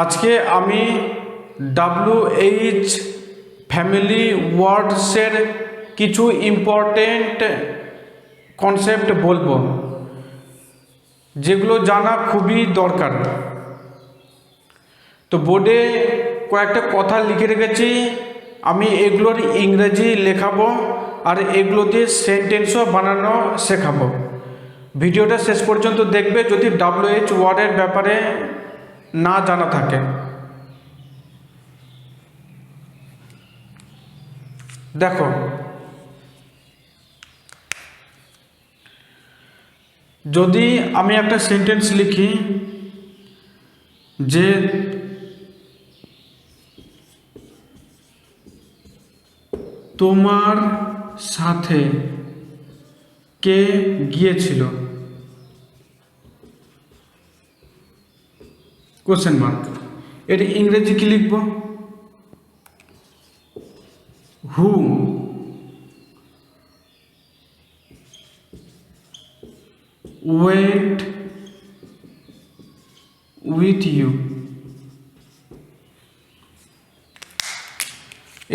আজকে আমি W H family ওয়ার্ডসের কিছু ইম্পর্টেন্ট কনসেপ্ট বলব, যেগুলো জানা খুবই দরকার। তো বোর্ডে কয়েকটা কথা লিখে রেখেছি, আমি এগুলোর ইংরেজি লেখাবো আর এগুলো দিয়ে সেন্টেন্সও বানানো শেখাবো। ভিডিওটা শেষ পর্যন্ত দেখবে, যদি ডাব্লিউএইচ ওয়ার্ডের ব্যাপারে না জানা থাকে। দেখো যদি আমি একটা সেন্টেন্স লিখি যে তোমার সাথে কে গিয়েছিল? কোশ্চেন মার্ক এর ইংরেজি কি লিখব? হু ওয়েট উইথ ইউ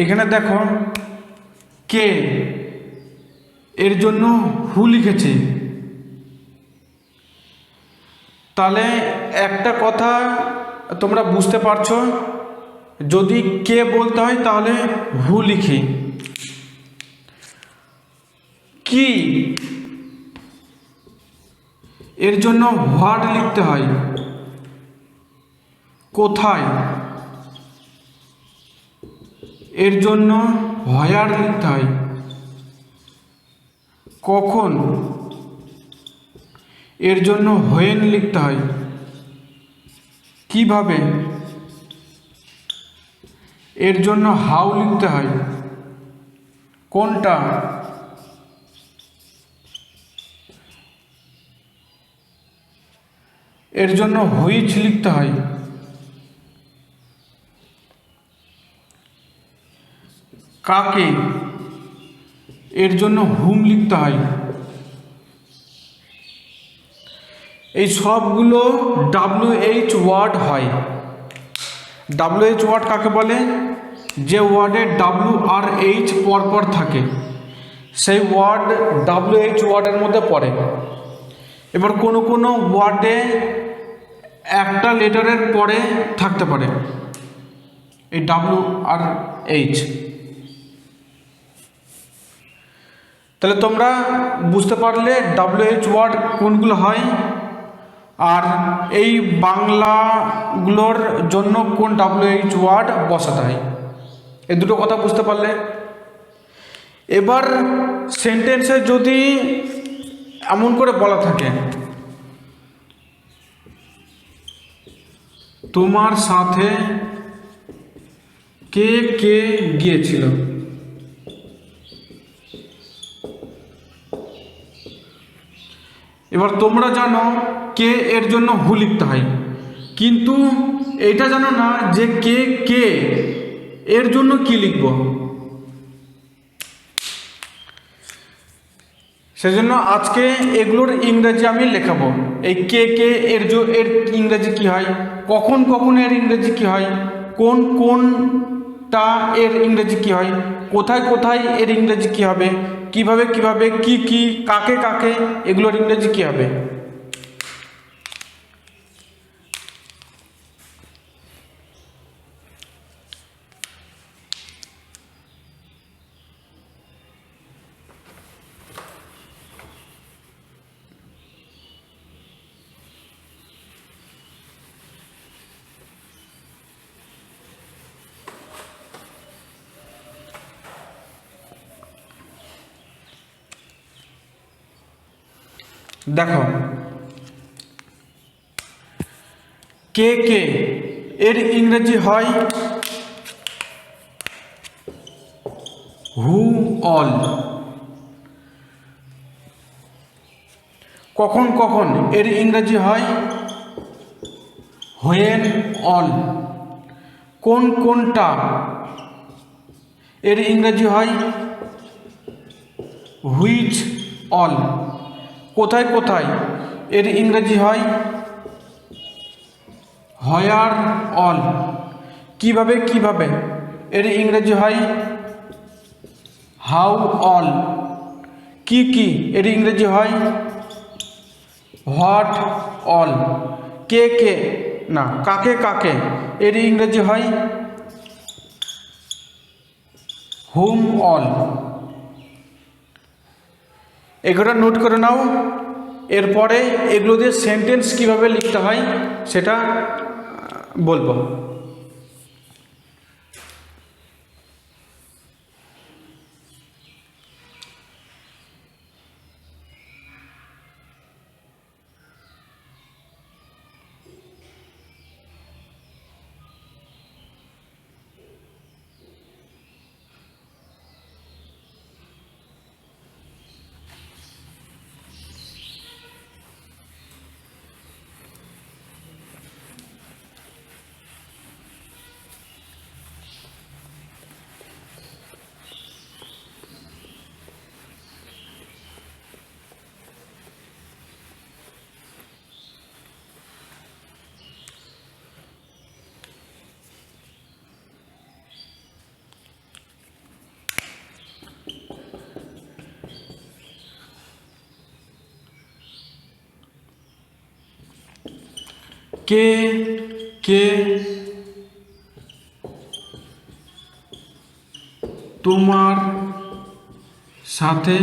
এখানে দেখো, কে? এর জন্য হু লিখেছে। তাহলে একটা কথা তোমরা বুঝতে পারছ? যদি কে বলতে হয় তাহলে হু লিখি। কি? এর জন্য হোয়াট লিখতে হয়? কোথায়? এর জন্য হয়ার লিখতে হয়? কখন? এর জন্য হোয়েন লিখতে হয়? কীভাবে? এর জন্য হাউ লিখতে হয়। কোনটা? এর জন্য হুইচ লিখতে হয়। কাকে? এর জন্য হুম লিখতে হয়। এই সবগুলো ডাব্লিউ এইচ ওয়ার্ড হয়। ডাব্লিউ এইচ ওয়ার্ড কাকে বলে? যে ওয়ার্ডে ডাব্লিউ আর এইচ পরপর থাকে। সেই ওয়ার্ড ডাব্লিউ এইচ ওয়ার্ডের মধ্যে পড়ে। এবার কোনো কোনো ওয়ার্ডে একটা লেটারের পরে থাকতে পারে। এই ডাব্লিউ আর এইচ তাহলে তোমরা বুঝতে পারলে ডাব্লিউএইচ ওয়ার্ড কোনগুলো হয়? আর এই বাংলাগুলোর জন্য কোন ডাব্লিউএইচ ওয়ার্ড বসাতে হয়? এই দুটো কথা বুঝতে পারলে? এবার সেন্টেন্সে যদি এমন করে বলা থাকে, তোমার সাথে কে কে গিয়েছিল? এবার তোমরা জানো কে এর জন্য হু লিখতে হয়। কিন্তু এটা জানো না যে কে কে এর জন্য কি লিখব? সেজন্য আজকে এগুলোর ইংরেজি আমি লেখাবো। এই কে কে এর জো এর ইংরেজি কি হয়? কখন কখন এর ইংরেজি কি হয়? কোন কোনটা এর ইংরেজি কি হয়? কোথায় কোথায় এর ইংরেজি কি হবে? কীভাবে কীভাবে, কি কি, কাকে কাকে এগুলোর ইংরেজি কি হবে? দেখো। কে কে? এর ইংরেজি হয় হু অল। কখন কখন? এর ইংরেজি হয় হোয়েন অল। কোন কোনটা? এর ইংরেজি হয় হুইচ অল। কোথায় কোথায়? এর ইংরেজি হয় হয়ার অল। কীভাবে কীভাবে? এর ইংরেজি হয় হাউ অল। কি কি? এর ইংরেজি হয় হোয়াট অল। কে কে? না, কাকে কাকে? এর ইংরেজি হয় হুম অল। এগুলো নোট করে নাও। এরপরে এগুলো দিয়ে সেন্টেন্স কীভাবে লিখতে হয় সেটা বলব। কে কে? তোমার সাথে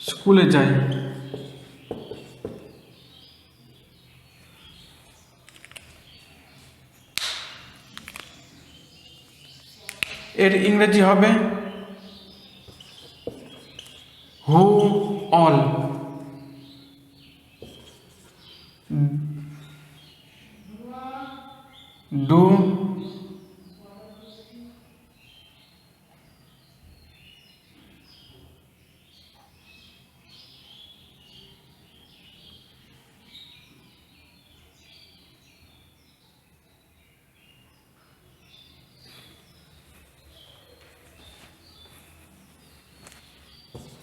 স্কুলে যায় এর ইংরেজি হবে who all. Do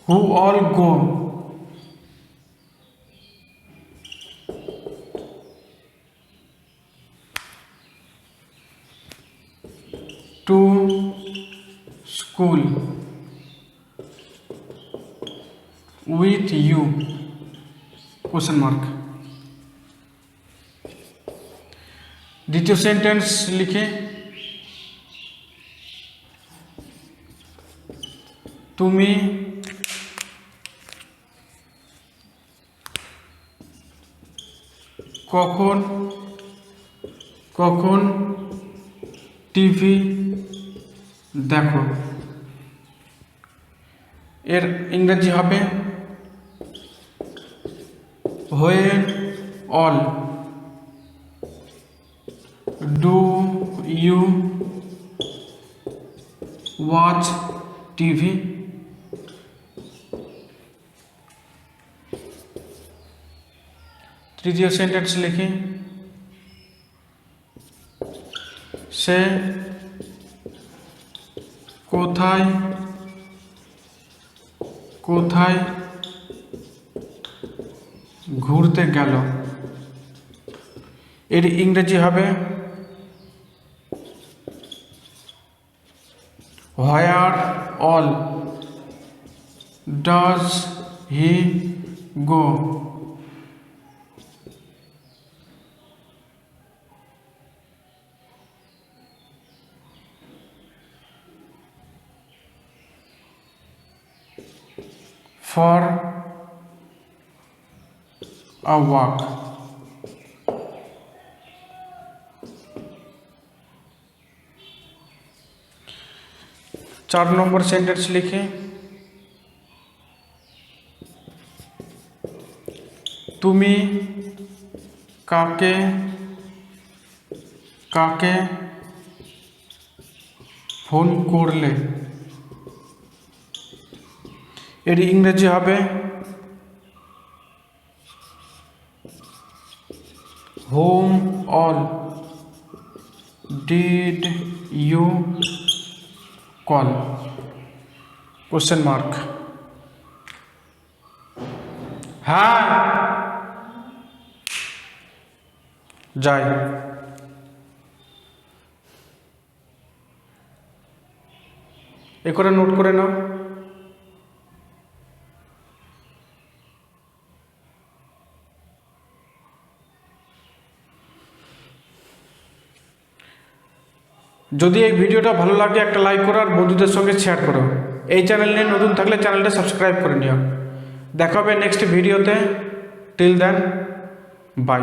who all go to school with you question mark দ্বিতীয় সেন্টেন্স লিখে তুমি কখন কখন টিভি দেখো এর ইংরেজি হবে who all do you watch TV তৃতীয় সেন্টেন্স লিখি সে কোথায়? কোথায়? ঘুরতে গেল। এর ইংরেজি হবে where all does he go? for a walk. চার নম্বর সেন্টেন্স লিখে তুমি কাকে কাকে ফোন করলে এর ইংরেজি হবে। Whom all did you call? Question mark হ্যাঁ। যায় এ করে নোট করে নাও। যদি এই ভিডিওটা ভালো লাগে, একটা লাইক করো আর বন্ধুদের সঙ্গে শেয়ার করো। এই চ্যানেল নিয়ে নতুন থাকলে চ্যানেলটা সাবস্ক্রাইব করে নিও। দেখা হবে নেক্সট ভিডিওতে টিল দেন বাই